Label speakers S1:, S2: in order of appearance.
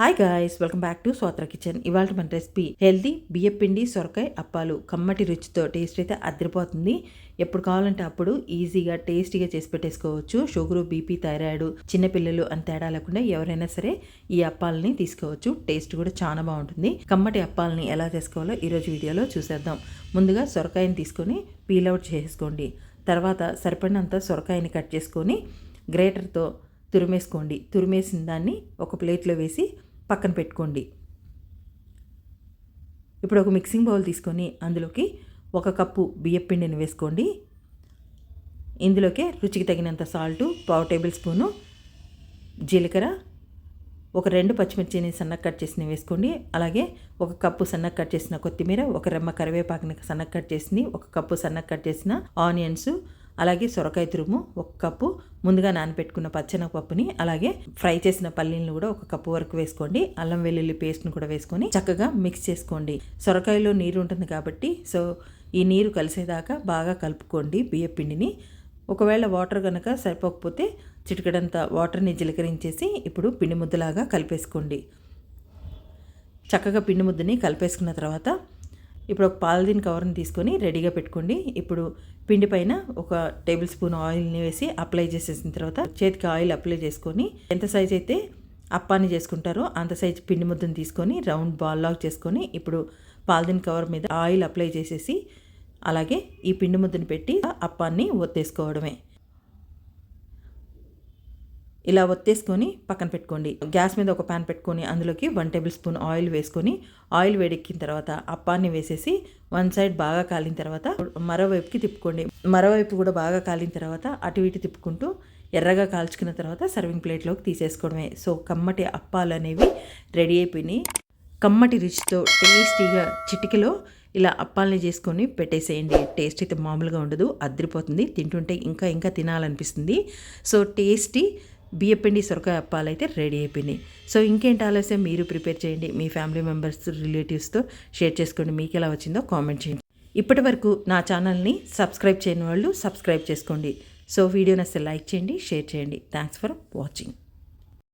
S1: Hi guys welcome back to Swatra kitchen ఇవాళ మన recipe healthy బియ్యపిండి సొరకాయ అప్పాలు. కమ్మటి రుచితో టేస్ట్ అయితే అదిరిపోతుంది. ఎప్పుడు కావాలంటే అప్పుడు ఈజీగా టేస్టీగా చేసి పెట్టేసుకోవచ్చు. షుగరు బీపీ థైరాయిడ్ చిన్నపిల్లలు అని తేడా లేకుండా ఎవరైనా సరే ఈ అప్పాలని తీసుకోవచ్చు. టేస్ట్ కూడా చాలా బాగుంటుంది. కమ్మటి అప్పాలని ఎలా చేసుకోవాలో ఈరోజు వీడియోలో చూసేద్దాం. ముందుగా సొరకాయని తీసుకొని పీల్ అవుట్ చేసుకోండి తర్వాత సరిపడినంత సొరకాయని కట్ చేసుకొని గ్రేటర్తో తురిమేసుకోండి. తురిమేసిన దాన్ని ఒక ప్లేట్లో వేసి పక్కన పెట్టుకోండి. ఇప్పుడు ఒక మిక్సింగ్ బౌల్ తీసుకొని అందులోకి ఒక కప్పు బియ్యపిండిని వేసుకోండి. ఇందులోకే రుచికి తగినంత సాల్టు పావు టేబుల్ స్పూను జీలకర్ర ఒక రెండు పచ్చిమిర్చిని సన్నగా కట్ చేసినవి వేసుకోండి. అలాగే ఒక కప్పు సన్నగా కట్ చేసిన కొత్తిమీర ఒక రెమ్మ కరివేపాకుని సన్నగా కట్ చేసింది ఒక కప్పు సన్నగా కట్ చేసిన ఆనియన్స్ అలాగే సొరకాయ తురుము ఒక కప్పు. ముందుగా నానబెట్టుకున్న పచ్చనపప్పుని అలాగే ఫ్రై చేసిన పల్లీలను కూడా ఒక కప్పు వరకు వేసుకోండి. అల్లం వెల్లుల్లి పేస్ట్ని కూడా వేసుకొని చక్కగా మిక్స్ చేసుకోండి. సొరకాయలో నీరు ఉంటుంది కాబట్టి సో ఈ నీరు కలిసేదాకా బాగా కలుపుకోండి బియ్య పిండిని. ఒకవేళ వాటర్ కనుక సరిపోకపోతే చిటికడంత వాటర్ని జీలకరించేసి ఇప్పుడు పిండి ముద్దలాగా కలిపేసుకోండి. చక్కగా పిండి ముద్దని కలిపేసుకున్న తర్వాత ఇప్పుడు ఒక పాలదీన్ కవర్ని తీసుకొని రెడీగా పెట్టుకోండి. ఇప్పుడు పిండి పైన ఒక టేబుల్ స్పూన్ ఆయిల్ని వేసి అప్లై చేసేసిన తర్వాత చేతికి ఆయిల్ అప్లై చేసుకొని ఎంత సైజ్ అయితే అప్పాన్ని చేసుకుంటారో అంత సైజ్ పిండి ముద్దను తీసుకొని రౌండ్ బాల్ లాక్ చేసుకొని ఇప్పుడు పాలదీన్ కవర్ మీద ఆయిల్ అప్లై చేసేసి అలాగే ఈ పిండి ముద్దను పెట్టి అప్పాన్ని ఒత్తేసుకోవడమే. ఇలా ఒత్తేసుకొని పక్కన పెట్టుకోండి. గ్యాస్ మీద ఒక ప్యాన్ పెట్టుకొని అందులోకి వన్ టేబుల్ స్పూన్ ఆయిల్ వేసుకొని ఆయిల్ వేడెక్కిన తర్వాత అప్పాన్ని వేసేసి వన్ సైడ్ బాగా కాలిన తర్వాత మరోవైపుకి తిప్పుకోండి. మరోవైపు కూడా బాగా కాలిన తర్వాత అటు ఇటు తిప్పుకుంటూ ఎర్రగా కాల్చుకున్న తర్వాత సర్వింగ్ ప్లేట్లోకి తీసేసుకోవడమే. సో కమ్మటి అప్పాలు అనేవి రెడీ అయిపోయినాయి. కమ్మటి రుచితో టేస్టీగా చిటికలో ఇలా అప్పాలని చేసుకొని పెట్టేసేయండి. టేస్ట్ అయితే మామూలుగా ఉండదు అద్దరిపోతుంది తింటుంటే ఇంకా ఇంకా తినాలనిపిస్తుంది. సో టేస్టీ బియ్యపిండి సొరకాయ అప్పాలు అయితే రెడీ అయిపోయినాయి. సో ఇంకేంటి ఆలస్యం? మీరు ప్రిపేర్ చేయండి. మీ ఫ్యామిలీ మెంబర్స్ రిలేటివ్స్తో షేర్ చేసుకోండి. మీకు ఎలా వచ్చిందో కామెంట్ చేయండి. ఇప్పటి వరకు నా ఛానల్ని సబ్స్క్రైబ్ చేయని వాళ్ళు సబ్స్క్రైబ్ చేసుకోండి. సో వీడియోని అసలు లైక్ చేయండి షేర్ చేయండి. Thanks for watching.